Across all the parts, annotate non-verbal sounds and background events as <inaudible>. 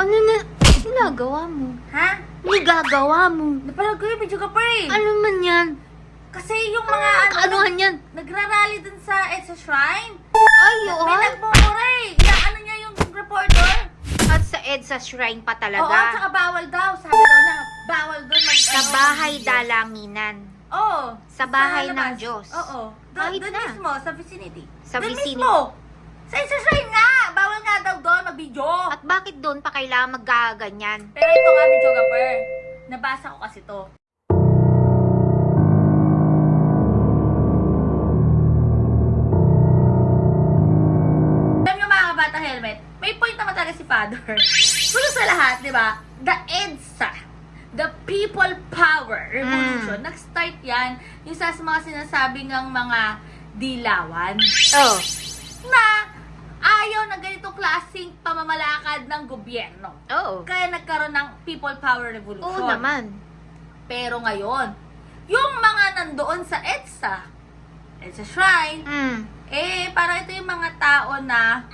Ano na ginagawa mo? Ha? Ano gagawa mo? Napanood ko yung video ka pa eh. Ano man yan? Kasi yung mga ano, Anuhan yan? nagrarally dun sa Edsa Shrine. Ay, May oo. nagmumura eh. Yung ano niya yung reporter. At sa EDSA Shrine pa Oo, talaga. tsaka bawal daw. Sabi daw niya, bawal doon mag sa ano, bahay video. dalanginan. Oo. Sa bahay ng labas. Diyos. Oo. Doon, Kahit doon na. mismo, sa vicinity. Sa Doon vicinity. mismo. Sa Edsa Shrine nga daw doon mag-video. At bakit doon pa kailangan magkaganyan? Pero ito nga, video ka per. Nabasa ko kasi to. Alam nyo mga kabata helmet, may point naman talaga si Father. <laughs> Pero sa lahat, di ba, the EDSA, the People Power Revolution, nag-start yan yung sa mga sinasabi ng mga dilawan Oh. na ganitong klaseng pamamalakad ng gobyerno. Oo. Kaya nagkaroon ng People Power Revolution. Oo naman. Pero ngayon, yung mga nandoon sa EDSA, EDSA Shrine, Mm. eh, parang ito yung mga tao na,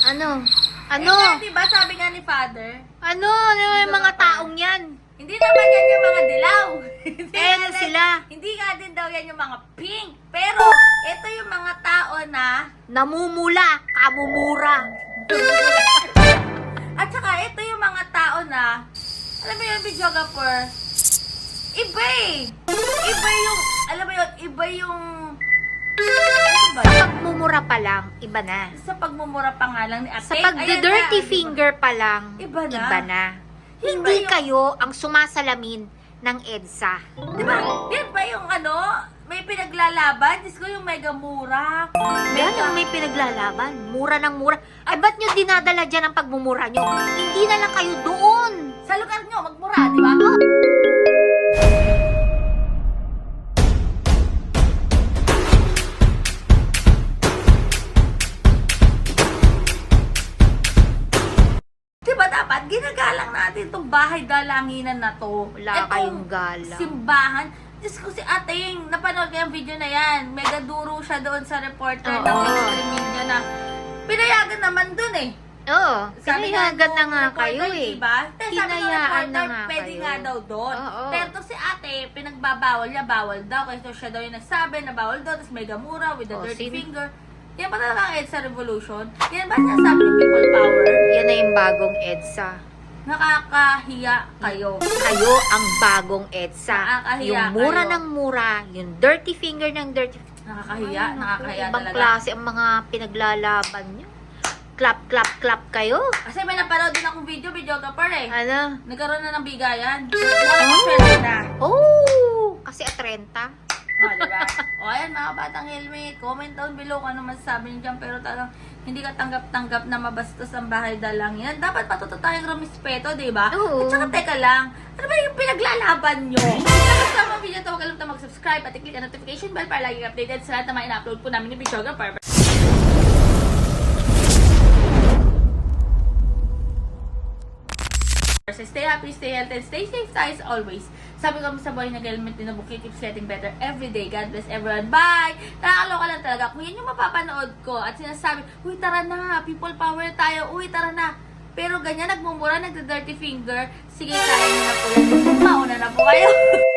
Ano? Ano? eh, di ba sabi nga ni Father, Ano? Ano yung mga taong yan? Hindi naman yan yung mga dilaw. <laughs> nga din- sila? Hindi nga din daw yan yung mga pink. Pero, ito yung mga tao na, Namumula. Kamumura. <laughs> at saka ito yung mga tao na, alam mo yung videographer, iba eh. Iba yung, alam mo yun, iba yung, ano ba Sa pagmumura pa lang, iba na. sa pagmumura pa nga lang ni ate. Sa pagda-dirty Ayan na, finger pa lang, Iba na. iba na. Hindi yung- kayo ang sumasalamin ng EDSA. Di ba? Yan ba yung ano, may pinaglalaban? Diyos ko yung mega mura. Yan ang may pinaglalaban. Mura ng mura. Ay, ba't nyo dinadala dyan ang pagmumura nyo? Hindi na lang kayo doon. Sa lugar nyo, magmura, di ba? Dapat ginagalang natin itong bahay dalanginan na to? Wala kayong gala. Simbahan. Diyos ko si ating, napanood ko yung video na yan. Mega duro siya doon sa reporter Oo. ng extreme media na pinayagan naman doon eh. Oo, Sabi nga pinayagan na nung nga reporter, kayo eh. Diba? Pero sabi ng Hinayaan na reporter, nga pwede kayo. nga daw doon. Oo. Pero to si ate, pinagbabawal niya, bawal daw. Kasi siya daw yung nagsabi na bawal daw. Tapos mega mura with the Oh, dirty sin- finger. Yan ba talaga ang EDSA Revolution? Yan ba sinasabi ng people power? Yan na yung bagong EDSA. Nakakahiya kayo. Kayo ang bagong EDSA. Nakakahiya Yung mura kayo. ng mura, yung dirty finger ng dirty Nakakahiya, Ay, nakakahiya Ibang talaga. klase ang mga pinaglalaban nyo. Clap, clap, clap kayo. Kasi may napanood din akong video, videographer eh. Ano? Nagkaroon na ng bigayan. Na. Oh! Kasi at 30. O, oh, diba? O, ayan, mga batang helmet. Comment down below kung ano masasabi niyo dyan. Pero talagang hindi ka tanggap-tanggap na mabastos ang bahay dalangin. Dapat patuto tayong rumispeto, diba? Oo. At saka, teka lang. Ano ba yung pinaglalaban nyo? Kung gusto mo ang video ito, huwag kalimutan mag-subscribe at i-click ang notification bell para lagi updated sa lahat na mga ina-upload po namin ni Videographer. So stay happy, stay healthy, and stay safe tayo always. Sabi ko sa boy na helmet din na bukit keeps getting better every day. God bless everyone. Bye! Nakakaloka lang talaga. Kung yan yung mapapanood ko at sinasabi, uy tara na, people power tayo, uy tara na. Pero ganyan, nagmumura, nagda-dirty finger. Sige, nyo na po yan. Mauna na po kayo. <laughs>